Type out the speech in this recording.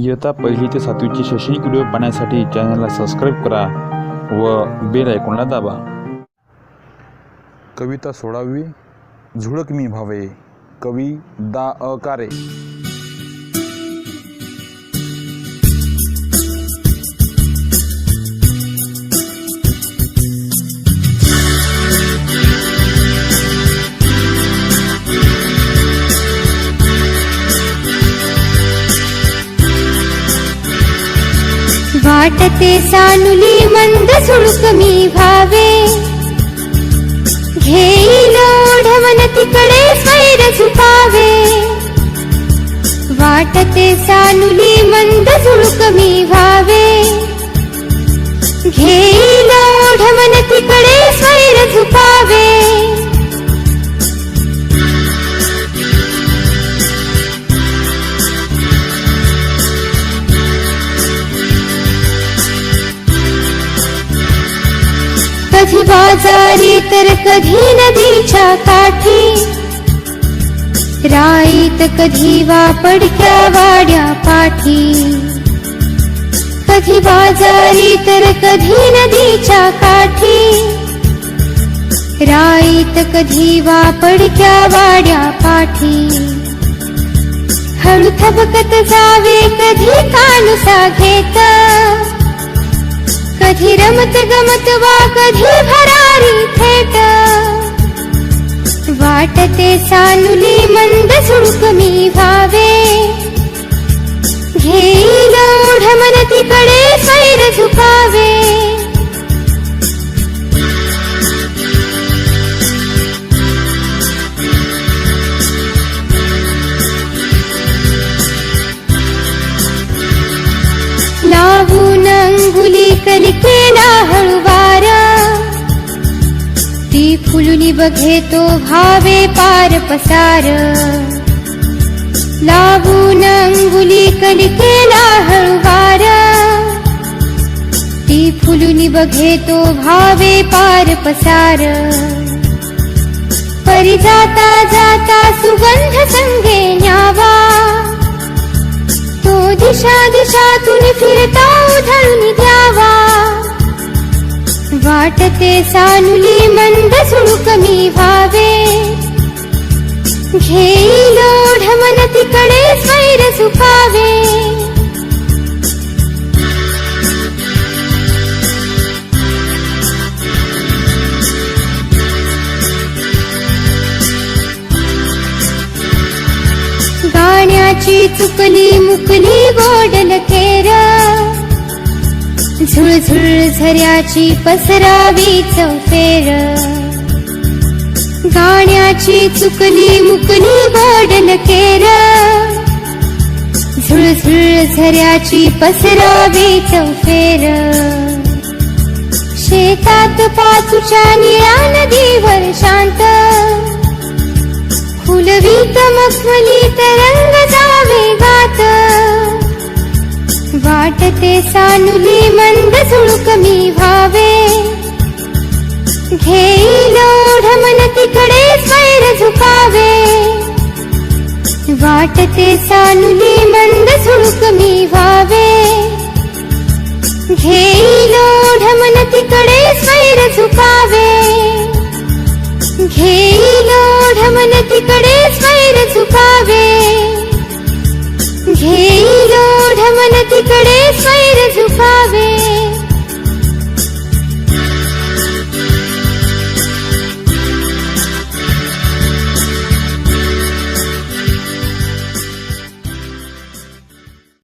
इयत्ता पहिली ते सातवीची शैक्षणिक व्हिडिओ पाहण्यासाठी चॅनलला सबस्क्राईब करा व बेल ऐकूनला दाबा. कविता सोळावी झुळक मी भावे कवी दा अकारे. वाटते सानुली मंद सुळुक मी भावे घेईल ओढवन तिकडे स्वैर झुकावे वाटते सानुली मंद सुळुक मी भावे घेईल ओढवन तिकडे स्वैर झुकावे कधी बाजारी तर कधी नदीच्या काठी? राईत कधी वापडक्या वाड्या पाठी? कधी बाजारी तर कधी नदीच्या काठी? राईत कधी वापडक्या वाड्या पाठी? हळू थबकत जावे कधी कानुसा घेत? रमत गमत वा कधी भरारी थेट। वाटते सानुली मंद सुळक मी भावे घेईल ओढमन तिकडे फुलुनी बघे तो भावे पार पसार लावून अंगुली कलिकेला हळुवार ती फुलुनी बघे तो भावे पार पसार परी जाता जाता सुगंध संगे न्यावा। तो दिशा दिशातून फिरता उधळून द्यावा वाटते सानुली सुळक मी व्हावे घेईल ओढमन तिकडे स्वैर सुखावे। गाण्याची चुकली मुकली गोडल केर झुळझुळ झऱ्याची पसरावी चौफेर। गाण्याची चुकली मुकली गोडल केर. झुळझुळ झऱ्याची पसरावी चौफेर. शेतात पाचूच्या निळ्या नदीवर शांत. फुलवीत मखमली तरंग जावे गात वाटते सानुली मंद सुळक मी व्हावे. घेई वाटते सानुली मंद सुळक मी व्हावे घेईल ओढमन तिकडे स्वैर झुकावे. घेईल ओढमन तिकडे स्वैर झुकावे. घेईल ओढमन तिकडे स्वैर झुकावे.